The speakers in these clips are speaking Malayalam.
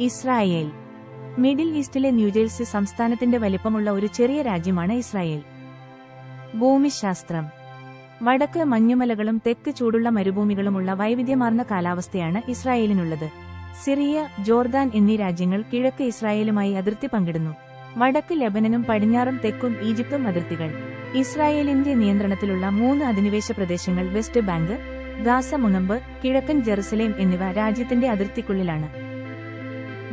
ഇസ്രായേൽ. മിഡിൽ ഈസ്റ്റിലെ ന്യൂജേഴ്സി സംസ്ഥാനത്തിന്റെ വലിപ്പമുള്ള ഒരു ചെറിയ രാജ്യമാണ് ഇസ്രായേൽ. ഭൂമിശാസ്ത്രം. വടക്ക് മഞ്ഞുമലകളും തെക്ക് ചൂടുള്ള മരുഭൂമികളുമുള്ള വൈവിധ്യമാർന്ന കാലാവസ്ഥയാണ് ഇസ്രായേലിനുള്ളത്. സിറിയ ജോർദാൻ എന്നീ രാജ്യങ്ങൾ കിഴക്ക് ഇസ്രായേലുമായി അതിർത്തി പങ്കിടുന്നു. വടക്ക് ലബനനും പടിഞ്ഞാറും തെക്കും ഈജിപ്തും അതിർത്തികൾ. ഇസ്രായേലിന്റെ നിയന്ത്രണത്തിലുള്ള മൂന്ന് അധിനിവേശ പ്രദേശങ്ങൾ വെസ്റ്റ് ബാങ്ക് ഗാസ മുനമ്പ് കിഴക്കൻ ജെറുസലേം എന്നിവ രാജ്യത്തിന്റെ അതിർത്തിക്കുള്ളിലാണ്.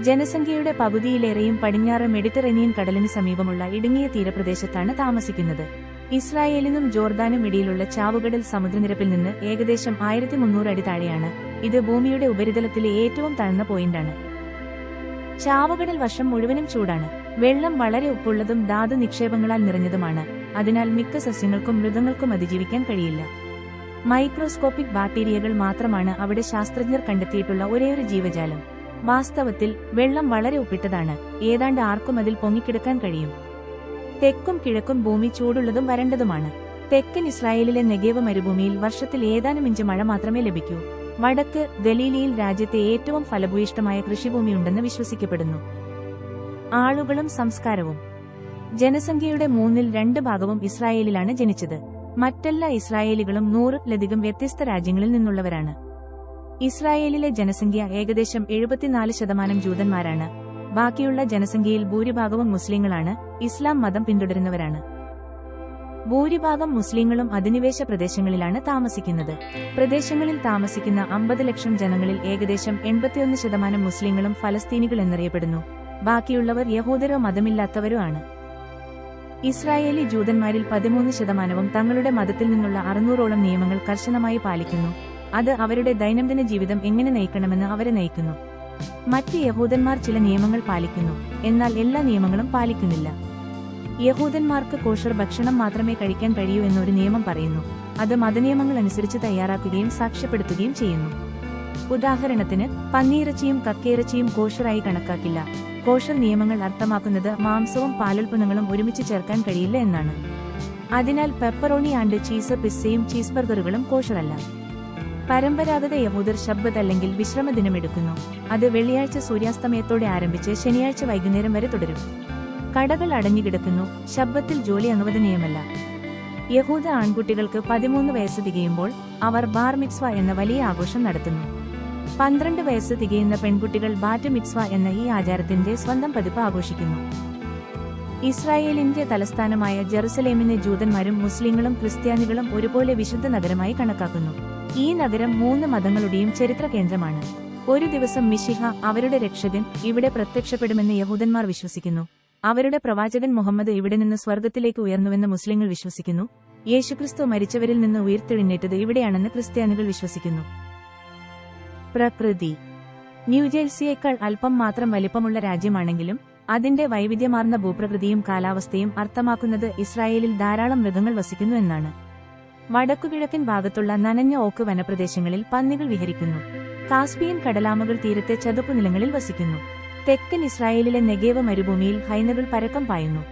ജനസംഖ്യയുടെ പകുതിയിലേറെയും പടിഞ്ഞാറ് മെഡിറ്ററേനിയൻ കടലിന് സമീപമുള്ള ഇടുങ്ങിയ തീരപ്രദേശത്താണ് താമസിക്കുന്നത്. ഇസ്രായേലിനും ജോർദാനും ഇടയിലുള്ള ചാവുകടൽ സമുദ്രനിരപ്പിൽ നിന്ന് ഏകദേശം ആയിരത്തി മുന്നൂറ് അടി താഴെയാണ്. ഇത് ഭൂമിയുടെ ഉപരിതലത്തിലെ ഏറ്റവും താഴ്ന്ന പോയിന്റാണ്. ചാവുകടൽ വർഷം മുഴുവനും ചൂടാണ്. വെള്ളം വളരെ ഉപ്പുള്ളതും ധാതു നിക്ഷേപങ്ങളാൽ നിറഞ്ഞതുമാണ്. അതിനാൽ മിക്ക സസ്യങ്ങൾക്കും മൃഗങ്ങൾക്കും അതിജീവിക്കാൻ കഴിയില്ല. മൈക്രോസ്കോപ്പിക് ബാക്ടീരിയകൾ മാത്രമാണ് അവിടെ ശാസ്ത്രജ്ഞർ കണ്ടെത്തിയിട്ടുള്ള ഒരേയൊരു ജീവജാലം. വാസ്തവത്തിൽ വെള്ളം വളരെ ഒപ്പിട്ടതാണ് ഏതാണ്ട് ആർക്കും അതിൽ പൊങ്ങിക്കിടക്കാൻ കഴിയും. തെക്കും കിഴക്കും ഭൂമി ചൂടുള്ളതും വരണ്ടതുമാണ്. തെക്കൻ ഇസ്രായേലിലെ നെഗേവ് മരുഭൂമിയിൽ വർഷത്തിൽ ഏതാനും ഇഞ്ച് മഴ മാത്രമേ ലഭിക്കൂ. വടക്ക് ഗലീലിയിൽ രാജ്യത്തെ ഏറ്റവും ഫലഭൂയിഷ്ടമായ കൃഷിഭൂമിയുണ്ടെന്ന് വിശ്വസിക്കപ്പെടുന്നു. ആളുകളും സംസ്കാരവും. ജനസംഖ്യയുടെ മൂന്നിൽ രണ്ട് ഭാഗവും ഇസ്രായേലിലാണ് ജനിച്ചത്. മറ്റെല്ലാ ഇസ്രായേലികളും നൂറിലധികം വ്യത്യസ്ത രാജ്യങ്ങളിൽ നിന്നുള്ളവരാണ്. ഇസ്രായേലിലെ ജനസംഖ്യ ഏകദേശം എഴുപത്തിനാല് ശതമാനം ജൂതന്മാരാണ്. ബാക്കിയുള്ള ജനസംഖ്യയിൽ ഭൂരിഭാഗവും മുസ്ലിങ്ങളാണ്. ഇസ്ലാം മതം പിന്തുടരുന്നവരാണ്. ഭൂരിഭാഗം മുസ്ലിങ്ങളും അധിനിവേശ പ്രദേശങ്ങളിലാണ് താമസിക്കുന്നത്. പ്രദേശങ്ങളിൽ താമസിക്കുന്ന അമ്പത് ലക്ഷം ജനങ്ങളിൽ ഏകദേശം എൺപത്തിയൊന്ന് ശതമാനം മുസ്ലിങ്ങളും ഫലസ്തീനികൾ എന്നറിയപ്പെടുന്നു. ബാക്കിയുള്ളവർ യഹൂദരോ മതമില്ലാത്തവരോ ആണ്. ഇസ്രായേലി ജൂതന്മാരിൽ പതിമൂന്ന് ശതമാനവും തങ്ങളുടെ മതത്തിൽ നിന്നുള്ള അറുന്നൂറോളം നിയമങ്ങൾ കർശനമായി പാലിക്കുന്നു. അത് അവരുടെ ദൈനംദിന ജീവിതം എങ്ങനെ നയിക്കണമെന്ന് അവരെ നയിക്കുന്നു. മറ്റ് യഹൂദന്മാർ ചില നിയമങ്ങൾ പാലിക്കുന്നു എന്നാൽ എല്ലാ നിയമങ്ങളും പാലിക്കുന്നില്ല. യഹൂദന്മാർക്ക് കോഷർ ഭക്ഷണം മാത്രമേ കഴിക്കാൻ കഴിയൂ എന്നൊരു നിയമം പറയുന്നു. അത് മതനിയമങ്ങൾ അനുസരിച്ച് തയ്യാറാക്കുകയും സാക്ഷ്യപ്പെടുത്തുകയും ചെയ്യുന്നു. ഉദാഹരണത്തിന് പന്നിയിറച്ചിയും കക്കയിറച്ചിയും കോഷറായി കണക്കാക്കില്ല. കോഷർ നിയമങ്ങൾ അർത്ഥമാക്കുന്നത് മാംസവും പാലുൽപ്പന്നങ്ങളും ഒരുമിച്ച് ചേർക്കാൻ കഴിയില്ല എന്നാണ്. അതിനാൽ പെപ്പറോണി ആൻഡ് ചീസ് പിസ്സയും ചീസ് ബർഗറുകളും കോഷറല്ല പരമ്പരാഗത യഹൂദർ ശബ്ബത്ത് അല്ലെങ്കിൽ വിശ്രമദിനമെടുക്കുന്നു അത് വെള്ളിയാഴ്ച സൂര്യാസ്തമയത്തോടെ ആരംഭിച്ച് ശനിയാഴ്ച വൈകുന്നേരം വരെ തുടരും. കടകൾ അടഞ്ഞുകിടക്കുന്നു ശബ്ദത്തിൽ ജോലി അനുവദനീയമല്ല. യഹൂദ ആൺകുട്ടികൾക്ക് പതിമൂന്ന് വയസ്സ് തികയുമ്പോൾ അവർ ബാർ മിക്സ്വ എന്ന വലിയ ആഘോഷം നടത്തുന്നു. പന്ത്രണ്ട് വയസ്സ് തികയുന്ന പെൺകുട്ടികൾ ബാറ്റ് മിക്സ്വ എന്ന ഈ ആചാരത്തിന്റെ സ്വന്തം പതിപ്പ് ആഘോഷിക്കുന്നു. ഇസ്രായേലിന്റെ തലസ്ഥാനമായ ജെറുസലേമിനെ ജൂതന്മാരും മുസ്ലിങ്ങളും ക്രിസ്ത്യാനികളും ഒരുപോലെ വിശുദ്ധ നഗരമായി കണക്കാക്കുന്നു. ഈ നഗരം മൂന്ന് മതങ്ങളുടെയും ചരിത്ര കേന്ദ്രമാണ് ഒരു ദിവസം മിഷിഹ അവരുടെ രക്ഷകൻ ഇവിടെ പ്രത്യക്ഷപ്പെടുമെന്ന് യഹൂദന്മാർ വിശ്വസിക്കുന്നു. അവരുടെ പ്രവാചകൻ മുഹമ്മദ് ഇവിടെ നിന്ന് സ്വർഗത്തിലേക്ക് ഉയർന്നുവെന്ന് മുസ്ലിങ്ങൾ വിശ്വസിക്കുന്നു. യേശുക്രിസ്തു മരിച്ചവരിൽ നിന്ന് ഉയർത്തെഴുന്നേറ്റത് ഇവിടെയാണെന്ന് ക്രിസ്ത്യാനികൾ വിശ്വസിക്കുന്നു. പ്രകൃതി. ന്യൂജേഴ്സിയേക്കാൾ അല്പം മാത്രം വലിപ്പമുള്ള രാജ്യമാണെങ്കിലും അതിന്റെ വൈവിധ്യമാർന്ന ഭൂപ്രകൃതിയും കാലാവസ്ഥയും അർത്ഥമാക്കുന്നത് ഇസ്രായേലിൽ ധാരാളം മൃഗങ്ങൾ വസിക്കുന്നു എന്നാണ്. വടക്കുകിഴക്കൻ ഭാഗത്തുള്ള നനഞ്ഞ ഓക്ക് വനപ്രദേശങ്ങളിൽ പന്നികൾ വിഹരിക്കുന്നു. കാസ്പിയൻ കടലാമകൾ തീരത്തെ ചതുപ്പ് നിലങ്ങളിൽ വസിക്കുന്നു. തെക്കൻ ഇസ്രായേലിലെ നെഗേവ മരുഭൂമിയിൽ ഹൈനകൾ പരക്കം പായുന്നു.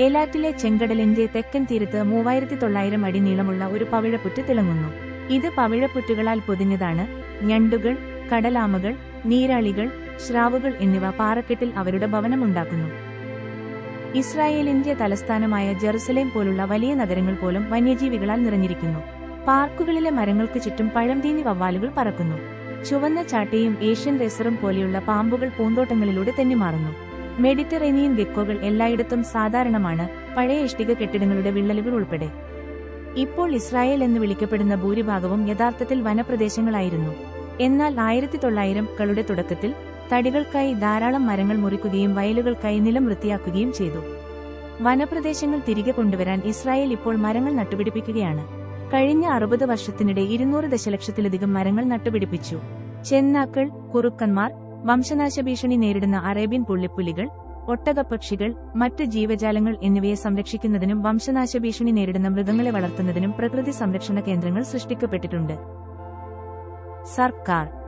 ഏലാറ്റിലെ ചെങ്കടലിന്റെ തെക്കൻ തീരത്ത് മൂവായിരത്തി തൊള്ളായിരം അടി നീളമുള്ള ഒരു പവിഴപ്പുറ്റ് തിളങ്ങുന്നു. ഇത് പവിഴപ്പുറ്റുകളാൽ പൊതിഞ്ഞതാണ് ഞണ്ടുകൾ കടലാമകൾ നീരാളികൾ ശ്രാവുകൾ എന്നിവ പാറക്കെട്ടിൽ അവരുടെ ഭവനമുണ്ടാക്കുന്നു. ഇസ്രായേലിന്റെ തലസ്ഥാനമായ ജെറുസലേം പോലുള്ള വലിയ നഗരങ്ങൾ പോലും വന്യജീവികളാൽ നിറഞ്ഞിരിക്കുന്നു. പാർക്കുകളിലെ മരങ്ങൾക്ക് ചുറ്റും പഴംതീനി വവ്വാലുകൾ പറക്കുന്നു. ചുവന്ന ചാട്ടയും ഏഷ്യൻ റെസറും പോലെയുള്ള പാമ്പുകൾ പൂന്തോട്ടങ്ങളിലൂടെ തെന്നിമാറുന്നു മെഡിറ്ററേനിയൻ ഗെക്കോകൾ എല്ലായിടത്തും സാധാരണമാണ് പഴയ ഇഷ്ടിക കെട്ടിടങ്ങളുടെ വിള്ളലുകൾ ഉൾപ്പെടെ. ഇപ്പോൾ ഇസ്രായേൽ എന്ന് വിളിക്കപ്പെടുന്ന ഭൂരിഭാഗവും യഥാർത്ഥത്തിൽ വനപ്രദേശങ്ങളായിരുന്നു. എന്നാൽ ആയിരത്തി തൊള്ളായിരം കളുടെ തുടക്കത്തിൽ തടികൾക്കായി ധാരാളം മരങ്ങൾ മുറിക്കുകയും വയലുകൾക്കായി നിലം വൃത്തിയാക്കുകയും ചെയ്തു. വനപ്രദേശങ്ങൾ തിരികെ കൊണ്ടുവരാൻ ഇസ്രായേൽ ഇപ്പോൾ മരങ്ങൾ നട്ടുപിടിപ്പിക്കുകയാണ്. കഴിഞ്ഞ അറുപത് വർഷത്തിനിടെ ഇരുന്നൂറ് ദശലക്ഷത്തിലധികം മരങ്ങൾ നട്ടുപിടിപ്പിച്ചു. ചെന്നാക്കൾ കുറുക്കന്മാർ വംശനാശ ഭീഷണി നേരിടുന്ന അറേബ്യൻ പുള്ളിപ്പുലികൾ ഒട്ടകപ്പക്ഷികൾ മറ്റ് ജീവജാലങ്ങൾ എന്നിവയെ സംരക്ഷിക്കുന്നതിനും വംശനാശ ഭീഷണി നേരിടുന്ന മൃഗങ്ങളെ വളർത്തുന്നതിനും പ്രകൃതി സംരക്ഷണ കേന്ദ്രങ്ങൾ സൃഷ്ടിക്കപ്പെട്ടിട്ടുണ്ട്. സർക്കാർ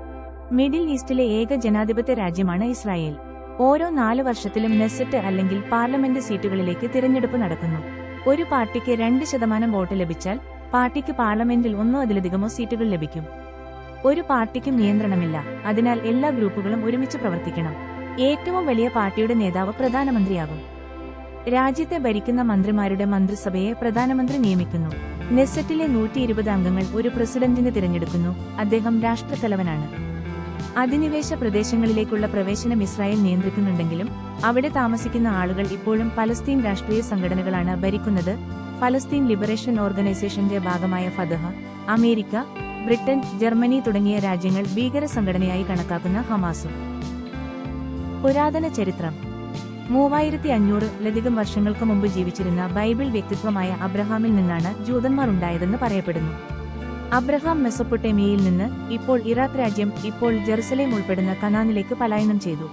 മിഡിൽ ഈസ്റ്റിലെ ഏക ജനാധിപത്യ രാജ്യമാണ് ഇസ്രായേൽ. ഓരോ നാല് വർഷത്തിലും നെസറ്റ് അല്ലെങ്കിൽ പാർലമെന്റ് സീറ്റുകളിലേക്ക് തിരഞ്ഞെടുപ്പ് നടക്കുന്നു. ഒരു പാർട്ടിക്ക് രണ്ട് ശതമാനം വോട്ട് ലഭിച്ചാൽ പാർട്ടിക്ക് പാർലമെന്റിൽ ഒന്നോ അതിലധികമോ സീറ്റുകൾ ലഭിക്കും. ഒരു പാർട്ടിക്കും നിയന്ത്രണമില്ല അതിനാൽ എല്ലാ ഗ്രൂപ്പുകളും ഒരുമിച്ച് പ്രവർത്തിക്കണം. ഏറ്റവും വലിയ പാർട്ടിയുടെ നേതാവ് പ്രധാനമന്ത്രിയാകും. രാജ്യത്തെ ഭരിക്കുന്ന മന്ത്രിമാരുടെ മന്ത്രിസഭയെ പ്രധാനമന്ത്രി നിയമിക്കുന്നു. നെസറ്റിലെ നൂറ്റി ഇരുപത് അംഗങ്ങൾ ഒരു പ്രസിഡന്റിനെ തിരഞ്ഞെടുക്കുന്നു. അദ്ദേഹം രാഷ്ട്രത്തലവനാണ്. അധിനിവേശ പ്രദേശങ്ങളിലേക്കുള്ള പ്രവേശനം ഇസ്രായേൽ നിയന്ത്രിക്കുന്നുണ്ടെങ്കിലും അവിടെ താമസിക്കുന്ന ആളുകൾ ഇപ്പോഴും പലസ്തീൻ രാഷ്ട്രീയ സംഘടനകളാണ് ഭരിക്കുന്നത്. ഫലസ്തീൻ ലിബറേഷൻ ഓർഗനൈസേഷന്റെ ഭാഗമായ ഫതഹ അമേരിക്ക ബ്രിട്ടൻ ജർമ്മനി തുടങ്ങിയ രാജ്യങ്ങൾ ഭീകര സംഘടനയായി കണക്കാക്കുന്ന ഹമാസും. പുരാതന ചരിത്രം. മൂവായിരത്തി അഞ്ഞൂറിലധികം വർഷങ്ങൾക്ക് മുമ്പ് ജീവിച്ചിരുന്ന ബൈബിൾ വ്യക്തിത്വമായ അബ്രഹാമിൽ നിന്നാണ് ജൂതന്മാർ ഉണ്ടായതെന്ന് പറയപ്പെടുന്നു. അബ്രഹാം മെസൊപ്പൊട്ടേമിയയിൽ നിന്ന് ഇപ്പോൾ ഇറാഖ് രാജ്യം ഇപ്പോൾ ജെറുസലേം ഉൾപ്പെടുന്ന കനാനിലേക്ക് പലായനം ചെയ്തു.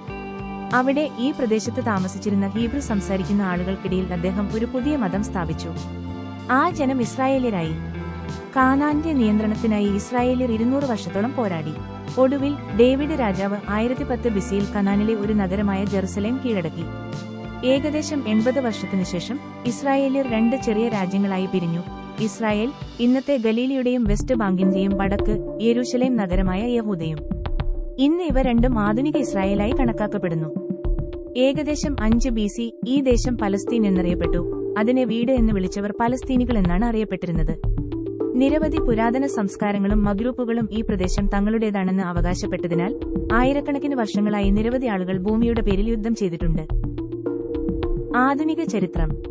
അവിടെ ഈ പ്രദേശത്ത് താമസിച്ചിരുന്ന ഹീബ്രു സംസാരിക്കുന്ന ആളുകൾക്കിടയിൽ അദ്ദേഹം ഒരു പുതിയ മതം സ്ഥാപിച്ചു. ആ ജനം ഇസ്രായേലിയരായി. കാനാന്റെ നിയന്ത്രണത്തിനായി ഇസ്രായേലിയർ ഇരുന്നൂറ് വർഷത്തോളം പോരാടി. ഒടുവിൽ ഡേവിഡ് രാജാവ് ആയിരത്തി പത്ത് ബിസിയിൽ കനാനിലെ ഒരു നഗരമായ ജെറുസലേം കീഴടക്കി. ഏകദേശം എൺപത് വർഷത്തിനു ശേഷം ഇസ്രായേലിയർ രണ്ട് ചെറിയ രാജ്യങ്ങളായി പിരിഞ്ഞു. ഇസ്രായേൽ ഇന്നത്തെ ഗലീലിയുടെയും വെസ്റ്റ് ബാങ്കിന്റെയും വടക്ക് യെരൂശലേം നഗരമായ യഹൂദയും. ഇന്ന് ഇവ രണ്ടും ആധുനിക ഇസ്രായേലായി കണക്കാക്കപ്പെടുന്നു. ഏകദേശം അഞ്ച് ബി സി ഈ ദേശം പലസ്തീൻ എന്നറിയപ്പെട്ടു. അതിനെ വീട് എന്ന് വിളിച്ചവർ പലസ്തീനികൾ എന്നാണ് അറിയപ്പെട്ടിരുന്നത്. നിരവധി പുരാതന സംസ്കാരങ്ങളും മഗ്രൂപ്പുകളും ഈ പ്രദേശം തങ്ങളുടേതാണെന്ന് അവകാശപ്പെട്ടതിനാൽ ആയിരക്കണക്കിന് വർഷങ്ങളായി നിരവധി ആളുകൾ ഭൂമിയുടെ പേരിൽ യുദ്ധം ചെയ്തിട്ടുണ്ട്. ആധുനിക ചരിത്രം.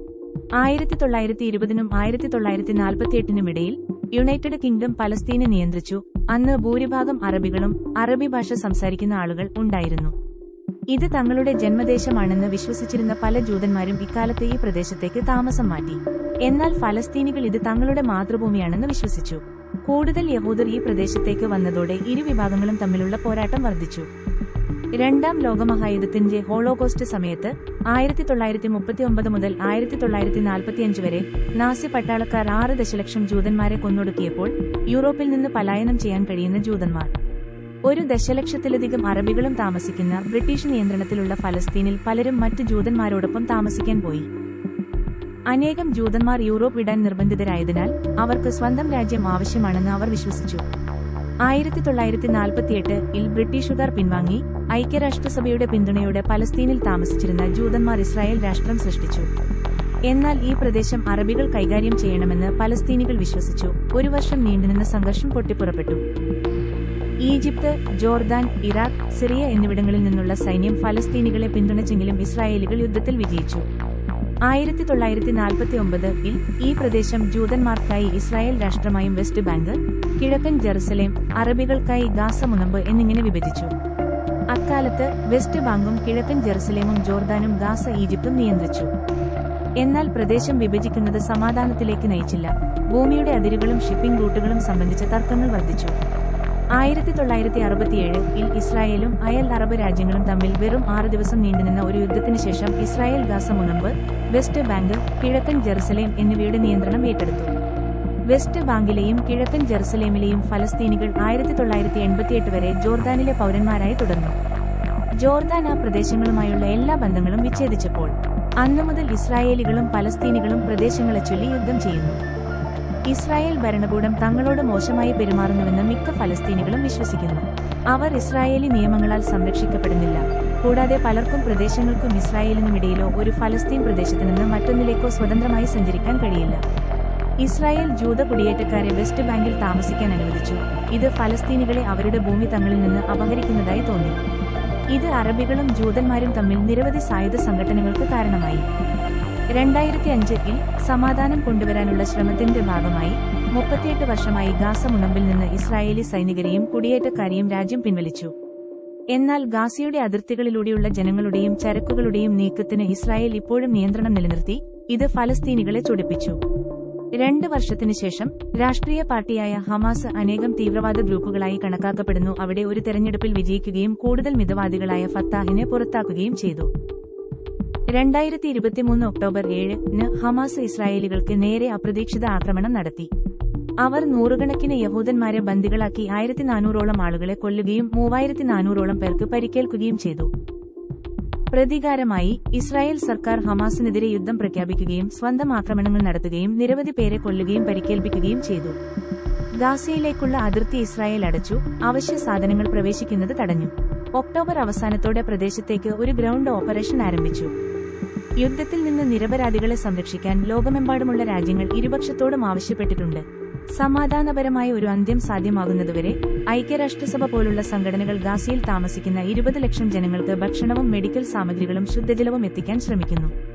ആയിരത്തി തൊള്ളായിരത്തി ഇരുപതിനും ആയിരത്തി തൊള്ളായിരത്തി നാൽപ്പത്തിയെട്ടിനും ഇടയിൽ യുണൈറ്റഡ് കിങ്ഡം പലസ്തീനെ നിയന്ത്രിച്ചു. അന്ന് ഭൂരിഭാഗം അറബികളും അറബി ഭാഷ സംസാരിക്കുന്ന ആളുകൾ ഉണ്ടായിരുന്നു. ഇത് തങ്ങളുടെ ജന്മദേശമാണെന്ന് വിശ്വസിച്ചിരുന്ന പല ജൂതന്മാരും ഇക്കാലത്ത് ഈ പ്രദേശത്തേക്ക് താമസം മാറ്റി. എന്നാൽ ഫലസ്തീനികൾ ഇത് തങ്ങളുടെ മാതൃഭൂമിയാണെന്ന് വിശ്വസിച്ചു. കൂടുതൽ യഹൂദർ ഈ പ്രദേശത്തേക്ക് വന്നതോടെ ഇരു വിഭാഗങ്ങളും തമ്മിലുള്ള പോരാട്ടം വർദ്ധിച്ചു. രണ്ടാം ലോകമഹായുദ്ധത്തിന്റെ ഹോളോകോസ്റ്റ് സമയത്ത് ആയിരത്തി തൊള്ളായിരത്തി മുപ്പത്തിയൊമ്പത് മുതൽ ആയിരത്തി തൊള്ളായിരത്തി നാൽപ്പത്തിയഞ്ച് വരെ നാസി പട്ടാളക്കാർ ആറ് ദശലക്ഷം ജൂതന്മാരെ കൊന്നൊടുക്കിയപ്പോൾ യൂറോപ്പിൽ നിന്ന് പലായനം ചെയ്യാൻ കഴിയുന്ന ജൂതന്മാർ. ഒരു ദശലക്ഷത്തിലധികം അറബികളും താമസിക്കുന്ന ബ്രിട്ടീഷ് നിയന്ത്രണത്തിലുള്ള ഫലസ്തീനിൽ പലരും മറ്റ് ജൂതന്മാരോടൊപ്പം താമസിക്കാൻ പോയി. അനേകം ജൂതന്മാർ യൂറോപ്പ് വിടാൻ നിർബന്ധിതരായതിനാൽ അവർക്ക് സ്വന്തം രാജ്യം ആവശ്യമാണെന്ന് അവർ വിശ്വസിച്ചു. ആയിരത്തി തൊള്ളായിരത്തി നാൽപ്പത്തിയെട്ട് ഇൽ ബ്രിട്ടീഷുകാർ പിൻവാങ്ങി ഐക്യരാഷ്ട്രസഭയുടെ പിന്തുണയോടെ പലസ്തീനിൽ താമസിച്ചിരുന്ന ജൂതന്മാർ ഇസ്രായേൽ രാഷ്ട്രം സൃഷ്ടിച്ചു. എന്നാൽ ഈ പ്രദേശം അറബികൾ കൈകാര്യം ചെയ്യണമെന്ന് പലസ്തീനികൾ വിശ്വസിച്ചു. ഒരു വർഷം നീണ്ടുനിന്ന സംഘർഷം പൊട്ടിപ്പുറപ്പെട്ടു ഈജിപ്ത് ജോർദാൻ ഇറാഖ് സിറിയ എന്നിവിടങ്ങളിൽ നിന്നുള്ള സൈന്യം ഫലസ്തീനികളെ പിന്തുണച്ചെങ്കിലും ഇസ്രായേലുകൾ യുദ്ധത്തിൽ വിജയിച്ചു. ആയിരത്തി തൊള്ളായിരത്തി നാൽപ്പത്തി ഒമ്പതിൽ ഈ പ്രദേശം ജൂതന്മാർക്കായി ഇസ്രായേൽ രാഷ്ട്രമായും വെസ്റ്റ് ബാങ്ക് കിഴക്കൻ ജെറുസലേം അറബികൾക്കായി ഗാസ മുനമ്പ് എന്നിങ്ങനെ വിഭജിച്ചു. അക്കാലത്ത് വെസ്റ്റ് ബാങ്കും കിഴക്കൻ ജെറുസലേമും ജോർദാനും ഗാസ ഈജിപ്തും നിയന്ത്രിച്ചു. എന്നാൽ പ്രദേശം വിഭജിക്കുന്നത് സമാധാനത്തിലേക്ക് നയിച്ചില്ല. ഭൂമിയുടെ അതിരുകളും ഷിപ്പിംഗ് റൂട്ടുകളും സംബന്ധിച്ച തർക്കങ്ങൾ വർദ്ധിച്ചു. ആയിരത്തി തൊള്ളായിരത്തി അറുപത്തിയേഴിൽ ഇസ്രായേലും അയൽ അറബ് രാജ്യങ്ങളും തമ്മിൽ വെറും ആറ് ദിവസം നീണ്ടുനിന്ന ഒരു യുദ്ധത്തിന് ശേഷം ഇസ്രായേൽ ഗാസ മുനമ്പ് വെസ്റ്റ് ബാങ്ക് കിഴക്കൻ ജെറുസലേം എന്നിവയുടെ നിയന്ത്രണം ഏറ്റെടുത്തു. വെസ്റ്റ് ബാങ്കിലെയും കിഴക്കൻ ജെറുസലേമിലെയും ഫലസ്തീനികൾ ആയിരത്തി തൊള്ളായിരത്തി എൺപത്തിയെട്ട് വരെ ജോർദാനിലെ പൗരന്മാരായി തുടർന്നു. ജോർദാൻ ആ പ്രദേശങ്ങളുമായുള്ള എല്ലാ ബന്ധങ്ങളും വിച്ഛേദിച്ചപ്പോൾ അന്നു മുതൽ ഇസ്രായേലികളും പലസ്തീനികളും പ്രദേശങ്ങളെ ചൊല്ലി യുദ്ധം ചെയ്യുന്നു. ഇസ്രായേൽ ഭരണകൂടം തങ്ങളോട് മോശമായി പെരുമാറുന്നുവെന്ന് മിക്ക ഫലസ്തീനികളും വിശ്വസിക്കുന്നു. അവർ ഇസ്രായേലി നിയമങ്ങളാൽ സംരക്ഷിക്കപ്പെടുന്നില്ല. കൂടാതെ പലർക്കും പ്രദേശങ്ങൾക്കും ഇസ്രായേലിനുമിടയിലോ ഒരു ഫലസ്തീൻ പ്രദേശത്ത് നിന്ന് മറ്റൊന്നിലേക്കോ സ്വതന്ത്രമായി സഞ്ചരിക്കാൻ കഴിയില്ല. ഇസ്രായേൽ ജൂത കുടിയേറ്റക്കാരെ വെസ്റ്റ് ബാങ്കിൽ താമസിക്കാൻ അനുവദിച്ചു. ഇത് ഫലസ്തീനികളെ അവരുടെ ഭൂമി തങ്ങളിൽ നിന്ന് അപഹരിക്കുന്നതായി തോന്നി. ഇത് അറബികളും ജൂതന്മാരും തമ്മിൽ നിരവധി സായുധ സംഘടനകൾക്ക് കാരണമായി. രണ്ടായിരത്തി അഞ്ചിൽ സമാധാനം കൊണ്ടുവരാനുള്ള ശ്രമത്തിന്റെ ഭാഗമായി മുപ്പത്തിയെട്ട് വർഷമായി ഗാസ മുനമ്പിൽ നിന്ന് ഇസ്രായേലി സൈനികരെയും കുടിയേറ്റക്കാരെയും രാജ്യം പിൻവലിച്ചു. എന്നാൽ ഗാസയുടെ അതിർത്തികളിലൂടെയുള്ള ജനങ്ങളുടെയും ചരക്കുകളുടെയും നീക്കത്തിന് ഇസ്രായേൽ ഇപ്പോഴും നിയന്ത്രണം നിലനിർത്തി ഇത് ഫലസ്തീനികളെ ചൊടിപ്പിച്ചു. രണ്ട് വർഷത്തിനു ശേഷം രാഷ്ട്രീയ പാർട്ടിയായ ഹമാസ് അനേകം തീവ്രവാദ ഗ്രൂപ്പുകളായി കണക്കാക്കപ്പെടുന്നു. അവിടെ ഒരു തെരഞ്ഞെടുപ്പിൽ വിജയിക്കുകയും കൂടുതൽ മിതവാദികളായ ഫത്താഹിനെ പുറത്താക്കുകയും ചെയ്തു. രണ്ടായിരത്തി ഇരുപത്തിമൂന്ന് ഒക്ടോബർ ഏഴിന് ഹമാസ് ഇസ്രായേലികൾക്ക് നേരെ അപ്രതീക്ഷിത ആക്രമണം നടത്തി. അവർ നൂറുകണക്കിന് യഹൂദന്മാരെ ബന്ദികളാക്കി ആയിരത്തി നാനൂറോളം ആളുകളെ കൊല്ലുകയും മൂവായിരത്തി നാനൂറോളം പേർക്ക് പരിക്കേൽക്കുകയും ചെയ്തു. പ്രതികാരമായി ഇസ്രായേൽ സർക്കാർ ഹമാസിനെതിരെ യുദ്ധം പ്രഖ്യാപിക്കുകയും സ്വന്തം ആക്രമണങ്ങൾ നടത്തുകയും നിരവധി പേരെ കൊല്ലുകയും പരിക്കേൽപ്പിക്കുകയും ചെയ്തു. ഗാസയിലേക്കുള്ള അതിർത്തി ഇസ്രായേൽ അടച്ചു അവശ്യ സാധനങ്ങൾ പ്രവേശിക്കുന്നത് തടഞ്ഞു. ഒക്ടോബർ അവസാനത്തോടെ പ്രദേശത്തേക്ക് ഒരു ഗ്രൗണ്ട് ഓപ്പറേഷൻ ആരംഭിച്ചു. യുദ്ധത്തിൽ നിന്ന് നിരപരാധികളെ സംരക്ഷിക്കാൻ ലോകമെമ്പാടുമുള്ള രാജ്യങ്ങൾ ഇരുപക്ഷത്തോടും ആവശ്യപ്പെട്ടിട്ടുണ്ട്. സമാധാനപരമായ ഒരു അന്ത്യം സാധ്യമാകുന്നതുവരെ ഐക്യരാഷ്ട്രസഭ പോലുള്ള സംഘടനകൾ ഗാസയിൽ താമസിക്കുന്ന ഇരുപത് ലക്ഷം ജനങ്ങൾക്ക് ഭക്ഷണവും മെഡിക്കൽ സാമഗ്രികളും ശുദ്ധജലവും എത്തിക്കാൻ ശ്രമിക്കുന്നു.